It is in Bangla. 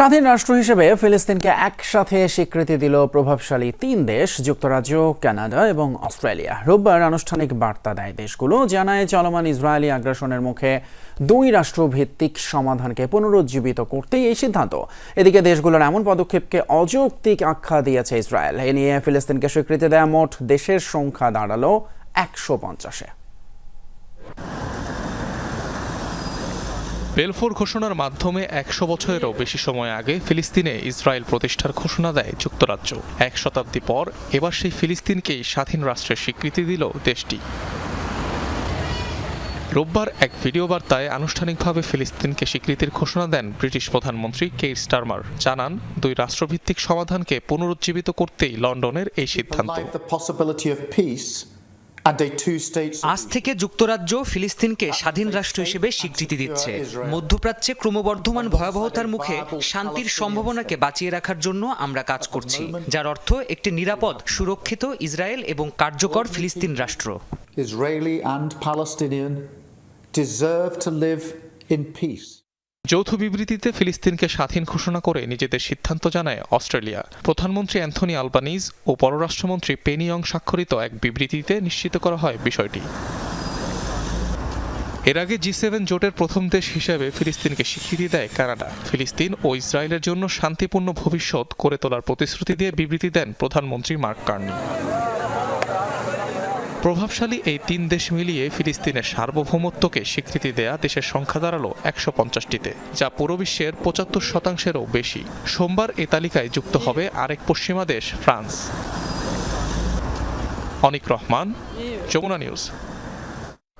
স্বাধীন রাষ্ট্র হিসেবে ফিলিস্তিনকে একসাথে স্বীকৃতি দিল প্রভাবশালী তিন দেশ, যুক্তরাজ্য, কানাডা এবং অস্ট্রেলিয়া। রোববার আনুষ্ঠানিক বার্তা দেয় দেশগুলো, জানায় চলমান ইসরায়েলি আগ্রাসনের মুখে দুই রাষ্ট্রভিত্তিক সমাধানকে পুনরুজ্জীবিত করতেই এই সিদ্ধান্ত। এদিকে দেশগুলোর এমন পদক্ষেপকে অযৌক্তিক আখ্যা দিয়েছে ইসরায়েল। এ নিয়ে ফিলিস্তিনকে স্বীকৃতি দেয়া মোট দেশের সংখ্যা দাঁড়াল একশো পঞ্চাশে। বেলফোর ঘোষণার মাধ্যমে একশো বছরেরও বেশি সময় আগে ফিলিস্তিনে ইসরায়েল প্রতিষ্ঠার ঘোষণা দেয় যুক্তরাজ্য। এক শতাব্দী পর এবার সেই ফিলিস্তিনকেই স্বাধীন রাষ্ট্রের স্বীকৃতি দিল দেশটি। রোববার এক ভিডিও বার্তায় আনুষ্ঠানিকভাবে ফিলিস্তিনকে স্বীকৃতির ঘোষণা দেন ব্রিটিশ প্রধানমন্ত্রী কেইর স্টারমার। জানান, দুই রাষ্ট্রভিত্তিক সমাধানকে পুনরুজ্জীবিত করতেই লন্ডনের এই সিদ্ধান্ত। আজ থেকে যুক্তরাজ্য ফিলিস্তিনকে স্বাধীন রাষ্ট্র হিসেবে স্বীকৃতি দিচ্ছে মধ্যপ্রাচ্যে ক্রমবর্ধমান ভয়াবহতার মুখে শান্তির সম্ভাবনাকে বাঁচিয়ে রাখার জন্য আমরা কাজ করছি যার অর্থ একটি নিরাপদ সুরক্ষিত ইসরায়েল এবং কার্যকর ফিলিস্তিন রাষ্ট্র Israeli and Palestinian deserve to live in peace. যৌথ বিবৃতিতে ফিলিস্তিনকে স্বাধীন ঘোষণা করে নিজেদের সিদ্ধান্ত জানায় অস্ট্রেলিয়া। প্রধানমন্ত্রী অ্যান্থনি আলবানিজ ও পররাষ্ট্রমন্ত্রী পেনিয়ং স্বাক্ষরিত এক বিবৃতিতে নিশ্চিত করা হয় বিষয়টি। এর আগে জি সেভেন জোটের প্রথম দেশ হিসেবে ফিলিস্তিনকে স্বীকৃতি দেয় কানাডা। ফিলিস্তিন ও ইসরায়েলের জন্য শান্তিপূর্ণ ভবিষ্যৎ করে তোলার প্রতিশ্রুতি দিয়ে বিবৃতি দেন প্রধানমন্ত্রী মার্ক কার্নি। প্রভাবশালী এই তিন দেশ মিলিয়ে ফিলিস্তিনের সার্বভৌমত্বকে স্বীকৃতি দেয়া দেশের সংখ্যা দাঁড়াল একশো পঞ্চাশটিতে, যা পুরো বিশ্বের পঁচাত্তর শতাংশেরও বেশি। সোমবার এ তালিকায় যুক্ত হবে আরেক পশ্চিমা দেশ, ফ্রান্স। অনিক রহমান, যমুনা নিউজ।